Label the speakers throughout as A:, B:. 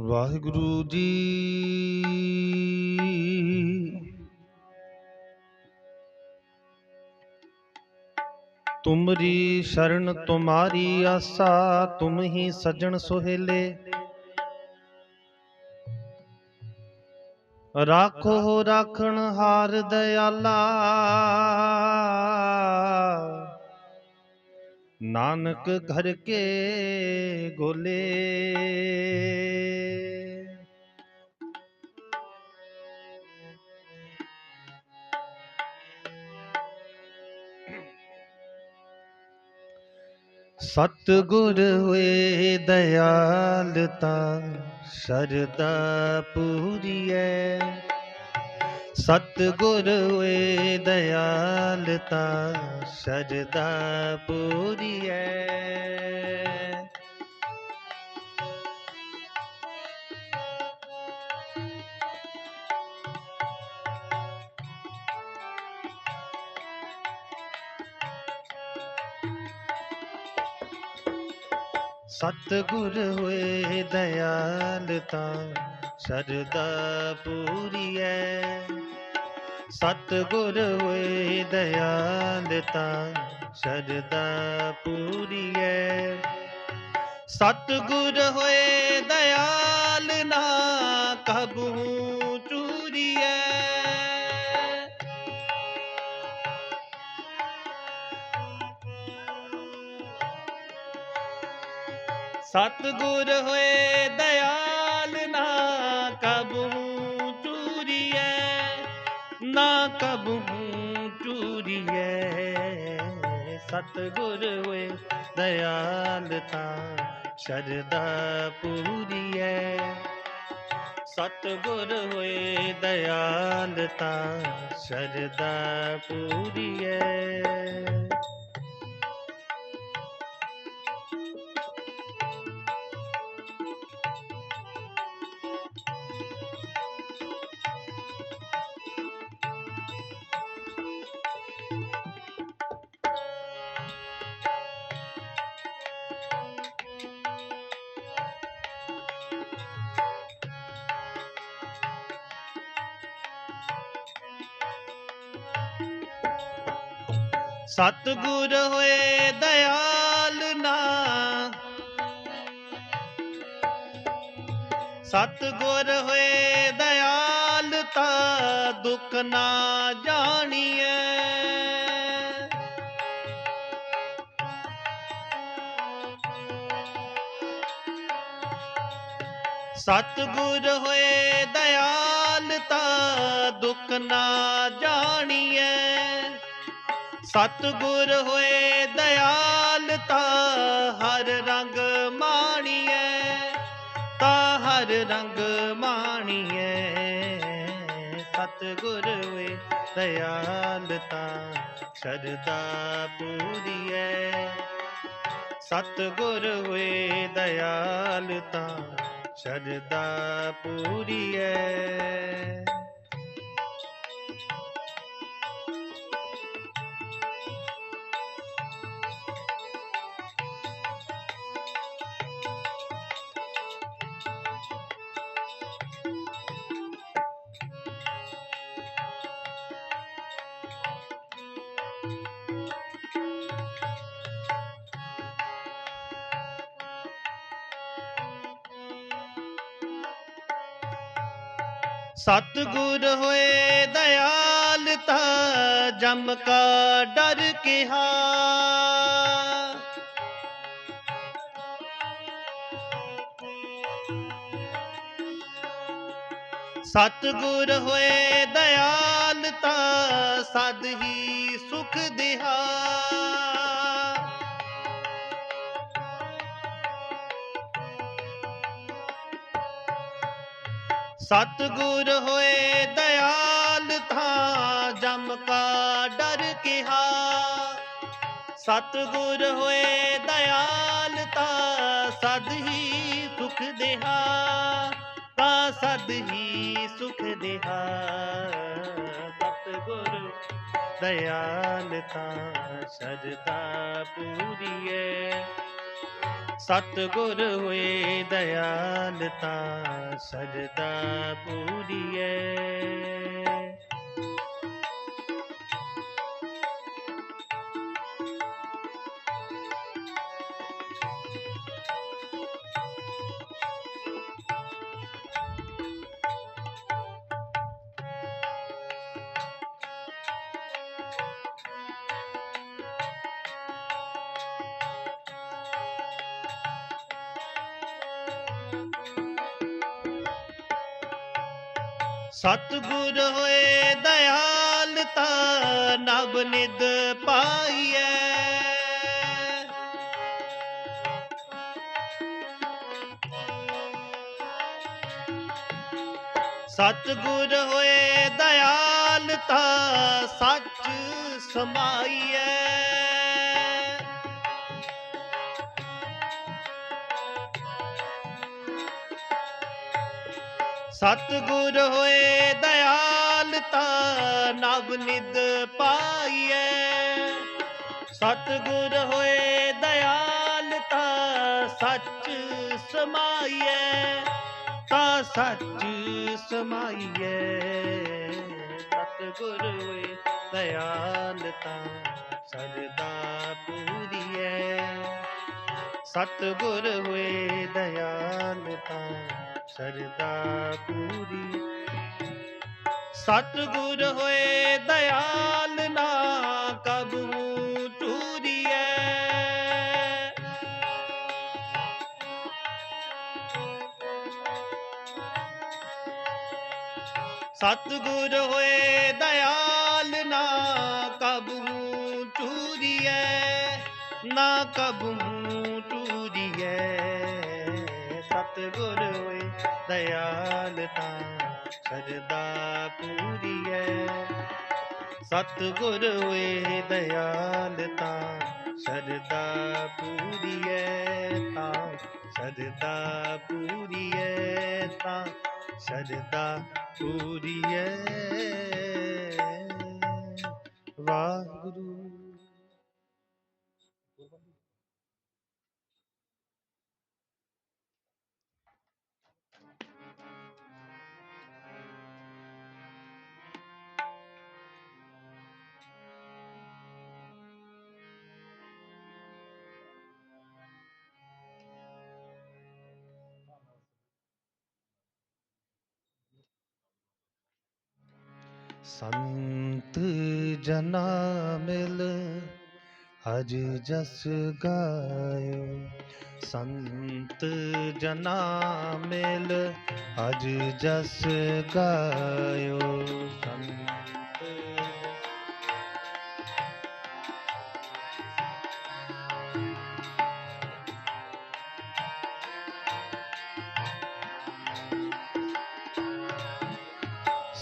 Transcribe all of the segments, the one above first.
A: ਵਾਹਿਗੁਰੂ ਜੀ। ਤੁਮਰੀ ਸ਼ਰਨ ਤੁਮਾਰੀ ਆਸਾ ਤੁਮ ਹੀ ਸਜਣ ਸੁਹੇਲੇ। ਰਾਖੋ ਰਾਖਣ ਹਾਰ ਦਇਆਲਾ। ਨਾਨਕ ਘਰ ਕੇ ਗੋਲੇ। ਸਤ ਗੁਰ ਹੋਏ ਦਇਆਲ ਤਾਂ ਸ਼ਰਦਾ ਪੂਰੀਐ। ਸਤ ਗੁਰ ਹੋਏ ਦਇਆਲ ਤਾਂ ਸ਼ਰਦਾ ਪੂਰੀਐ। ਸਤ ਗੁਰ ਹੋਏ ਦਇਆਲ ਤਾਂ ਸ਼ਰਦਾ ਪੂਰੀਐ। ਸਤ ਗੁਰ ਹੋਏ ਦਇਆਲ ਤਾਂ ਸ਼ਰਦਾ ਪੂਰੀਐ ਸਤ ਗੁਰ ਹੋਏ ਦਇਆਲ ਨਾ ਕਬਹੂ ਚੂਰੀਐ ਸਤਿਗੁਰ ਹੋਏ ਦਇਆਲ ਨਾ ਕਬੂ ਚੂਰੀਐ। ਸਤਿਗੁਰ ਹੋਏ ਦਇਆਲ ਤਾਂ ਸ਼ਰਦਾ ਪੂਰੀਐ। ਸਤਿਗੁਰ ਹੋਏ ਦਇਆਲ ਤਾਂ ਸ਼ਰਦਾ ਪੂਰੀਐ। ਸਤਿਗੁਰ ਹੋਏ ਦਇਆਲ ਨਾ। ਸਤਿਗੁਰ ਹੋਏ ਦਇਆਲ ਤਾਂ ਦੁੱਖ ਨਾ ਜਾਣੀਐ। ਸਤਿਗੁਰ ਹੋਏ ਦਇਆਲ ਤਾਂ ਦੁੱਖ ਨਾ ਜਾਣੀਐ। ਸਤਿਗੁਰ ਹੋਏ ਦਇਆਲ ਤਾਂ ਹਰ ਰੰਗ ਮਾਣੀਐ, ਤਾਂ ਹਰ ਰੰਗ ਮਾਣੀਐ। ਸਤਿਗੁਰ ਹੋਏ ਦਇਆਲ ਤਾਂ ਸ਼ਰਦਾ ਪੂਰੀਐ। ਸਤਿਗੁਰ ਹੋਏ ਦਇਆਲ ਤਾਂ ਸ਼ਰਦਾ ਪੂਰੀਐ। ਸਤਿਗੁਰ ਹੋਏ ਦਇਆਲ ਤਾਂ ਜਮ ਕਾ ਡਰ ਕਿਹਾ। ਸਤਿਗੁਰ ਹੋਏ ਦਇਆਲ ਤਾਂ ਸਦ ਹੀ ਸੁਖ ਦਿਹਾ। ਸਤਿਗੁਰ ਹੋਏ ਦਇਆਲ ਥਾਂ, ਜਮ ਕਾ ਡਰ ਕਿਹਾ। ਸਤਿਗੁਰ ਹੋਏ ਦਇਆਲ ਤਾਂ ਸਦ ਹੀ ਸੁਖ ਦੇਹਾ। ਤਾਂ ਸਦ ਹੀ ਸੁਖ ਦੇਹਾ। ਸਤਿਗੁਰ ਦਇਆਲ ਤਾਂ ਸਜਦਾ ਪੂਰੀਏ। ਸਤਿਗੁਰ ਹੋਏ ਦਇਆਲਤਾ ਸਜਦਾ ਪੂਰੀਐ। ਸਤਿਗੁਰ ਹੋਏ ਦਇਆਲਤਾ ਨਬ ਨਿਦ ਪਾਈਐ। ਸਤਿਗੁਰ ਹੋਏ ਦਇਆਲਤਾ ਸੱਚ ਸਮਾਈਐ। ਸਤਿਗੁਰ ਹੋਏ ਦਇਆਲਤਾ ਨਵ ਨਿਦ ਪਾਈਐ। ਸਤਿਗੁਰ ਹੋਏ ਦਇਆਲਤਾ ਸੱਚ ਸਮਾਈਐ। ਤਾ ਸੱਚ ਸਮਾਈਐ। ਸਤਿਗੁਰ ਹੋਏ ਦਇਆਲਤਾ ਸਜਦਾ ਪੂਰੀਐ। ਸਤਿਗੁਰ ਹੋਏ ਦਇਆਲਤਾ ਸਰਦਾ ਪੂਰੀ। ਸਤਿਗੁਰ ਹੋਏ ਦਇਆਲ ਨਾ ਕਬੂ ਟੂਰੀਐ। ਸਤਿਗੁਰ ਹੋਏ ਦਇਆਲ ਨਾ ਕਬੂ ਟੂਰੀਐ, ਨਾ ਕਬੂ ਟੂਰੀਐ ਸਤਿਗੁਰ ਹੋਏ ਦਇਆਲਤਾ ਸਰਦਾ ਪੂਰੀਐ ਸਤਿਗੁਰ ਹੋਏ ਦਇਆਲਤਾ ਸਰਦਾ ਪੂਰੀਐ ਤਾਂ ਸਰਦਾ ਪੂਰੀਐ ਤਾਂ ਸਰਦਾ ਪੂਰੀਐ ਵਾਹਿਗੁਰੂ। ਸੰਤ ਜਨਾ ਮਿਲ ਅਜ ਜਸ ਗਾਇਓ। ਸੰਤ ਜਨਾ ਮਿਲ ਅਜ ਜਸ ਗਾਇਓ। ਸੰਤ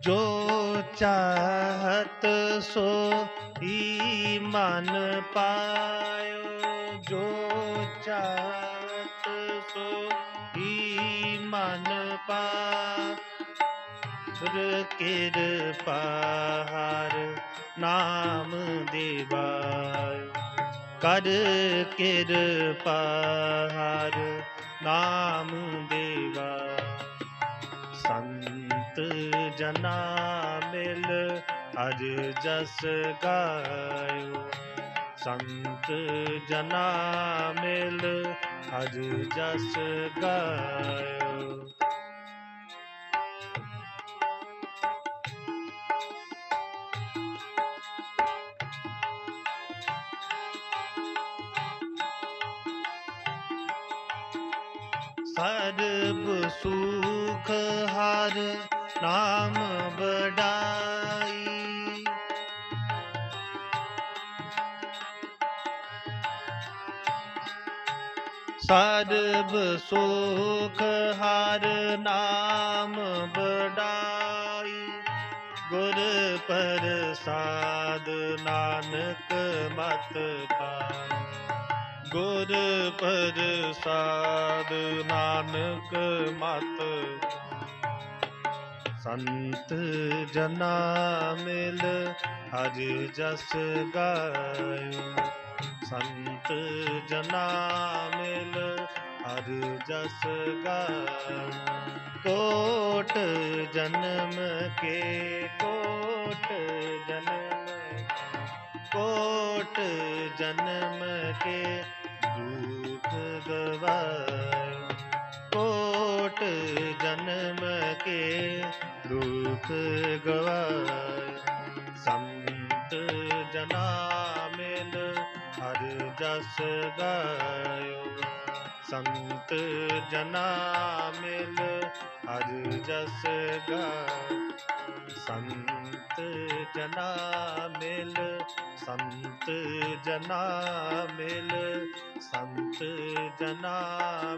A: ਜੋ ਚਾਹਤ ਸੋ ਹੀ ਮਨ ਪਾਇਓ। ਜੋ ਚਾਹਤ ਸੋ ਹੀ ਮਨ ਪਾ ਸੁਰ ਕਿਰਪਾ ਹਰ ਨਾਮ ਦੇਵਾਇ ਕਰ ਕਿਰਪਾ ਹਰ ਨਾਮ ਦੇਵਾ ਜਨਾ ਮਿਲ। ਅਜ ਜਸ ਗਾਇਓ। ਸੰਤ ਜਨਾ ਮਿਲ। ਅਜ ਜਸ ਗਾਇਓ। ਸਰਬ ਸੁਖ ਹਰ ਨਾਮ ਬੜਾਈ ਸਰਬ ਸੁਖ ਹਰ ਨਾਮ ਬੜਾਈ ਗੁਰ ਪ੍ਰਸਾਦ ਨਾਨਕ ਮਤ ਪਾਈ। ਗੁਰ ਪ੍ਰਸਾਦ ਨਾਨਕ ਮਤ ਸੰਤ ਜਨਾ ਮਿਲ, ਹਰ ਜਸ ਗਾਇਓ। ਸੰਤ ਜਨਾ ਮਿਲ, ਹਰ ਜਸ ਗਾਇਓ। ਕੋਟ ਜਨਮ ਕੇ, ਕੋਟ ਜਨਮ ਕੋਟ ਜਨਮ ਕੇ ਦੁਖ ਗਵਾਏ ਕੋਟ ਜਨਮ ਕੇ ਦੁਖ ਗਵਾਏ। ਸੰਤ ਜਨਾ ਮਿਲ ਹਰ ਜਸ ਗਾਇਓ। ਸੰਤ ਜਨਾ ਮਿਲ ਹਰ ਜਸ ਗਾਇਓ। ਸੰਤ ਜਨਾ ਮਿਲ, ਸੰਤ ਜਨਾ ਮਿਲ, ਸੰਤ ਜਨਾ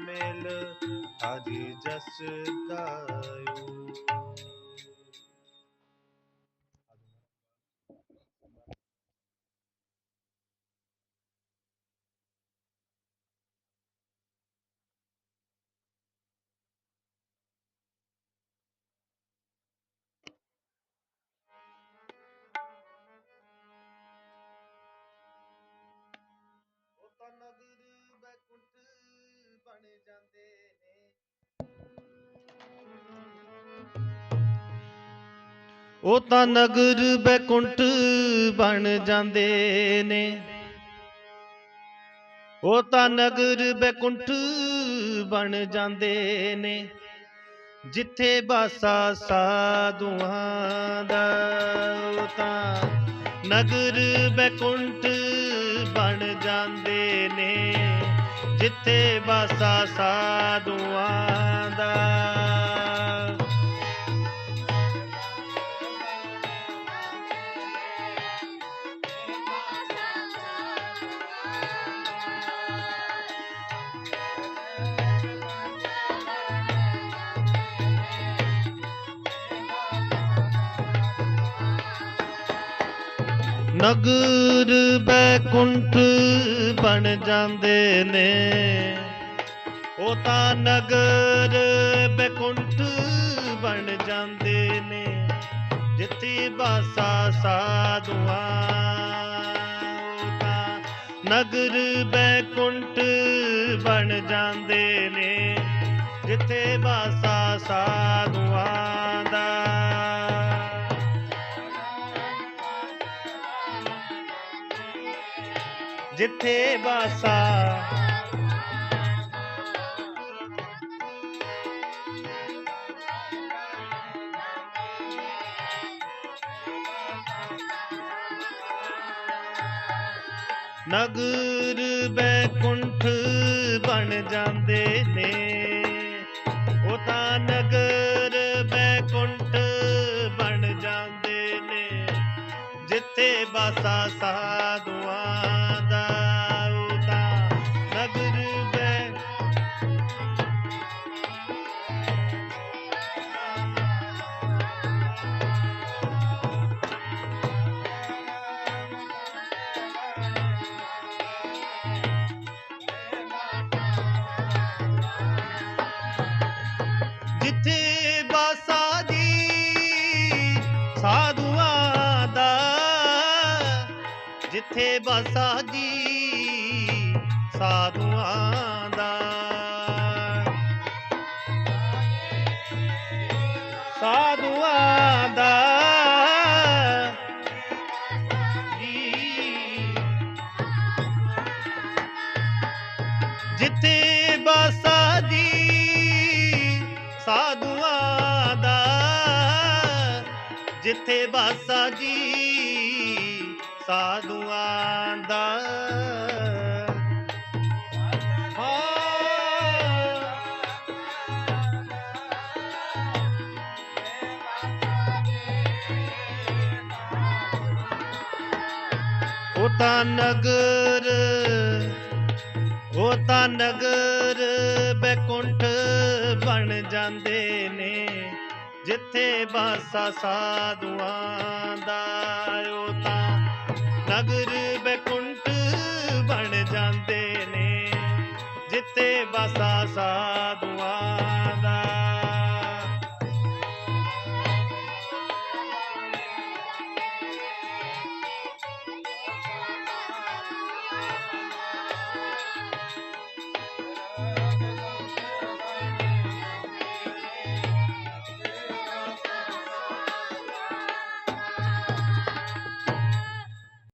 A: ਮਿਲ ਹਰੀ ਜਸ ਗਾਇਓ। ਬਣ ਜਾਂਦੇ ਨੇ। ਉਹ ਤਾਂ ਨਗਰ ਬੈਕੁੰਠ ਬਣ ਜਾਂਦੇ ਨੇ। ਉਹ ਤਾਂ ਨਗਰ ਬੈਕੁੰਠ ਬਣ ਜਾਂਦੇ ਨੇ। ਜਿੱਥੇ ਬਾਸਾ ਸਾਧੂਆਂ ਦਾ, ਉਹ ਤਾਂ ਨਗਰ ਬੈਕੁੰਠ ਬਣ ਜਾਂਦੇ ਨੇ। ਜਿੱਥੇ ਬਾਸਾ ਸਾਧੂਆਂ ਦਾ। ਨਗਰ ਬੈਕੁੰਠ ਬਣ ਜਾਂਦੇ ਨੇ। ਉਹ ਤਾਂ ਨਗਰ ਬੈਕੁੰਠ ਬਣ ਜਾਂਦੇ ਨੇ। ਜਿੱਥੇ ਬਾਸਾ ਸਾਧੂਆਂ ਤਾਂ ਨਗਰ ਬੈਕੁੰਠ ਬਣ ਜਾਂਦੇ ਨੇ। ਜਿੱਥੇ ਬਾਸਾ ਸਾਧੂਆਂ ਦਾ ਜਿੱਥੇ ਬਾਸਾ ਨਗਰ ਬੈਕੁੰਠ ਬਣ ਜਾਂਦੇ ਨੇ। ਉਹ ਤਾਂ ਨਗਰ ਬੈਕੁੰਠ ਬਣ ਜਾਂਦੇ ਨੇ। ਜਿੱਥੇ ਬਾਸਾ ਸਾਧੂਆਂ ਇੱਥੇ ਬਸਾ ਜੀ, ਸਾਧੂਆਂ ਦਾ। ਸਾਧੂਆਂ ਦਾ। ਜਿੱਥੇ ਬਸਾ ਜੀ, ਸਾਧੂਆਂ ਦਾ। ਜਿੱਥੇ ਬਸਾ ਜੀ ਸਾਧੂਆਂ ਦਾ ਉਹ ਨਗਰ ਉਹ ਨਗਰ ਬੈਕੁੰਠ ਬਣ ਜਾਂਦੇ ਨੇ ਜਿੱਥੇ ਬਾਸਾ ਸਾਧੂਆਂ ਦਾ ਨਗਰ ਬੈਕੁੰਟ ਬਣ ਜਾਂਦੇ ਨੇ ਜਿੱਥੇ ਬਸਾ ਸਾਧੂਆਂ ਦਾ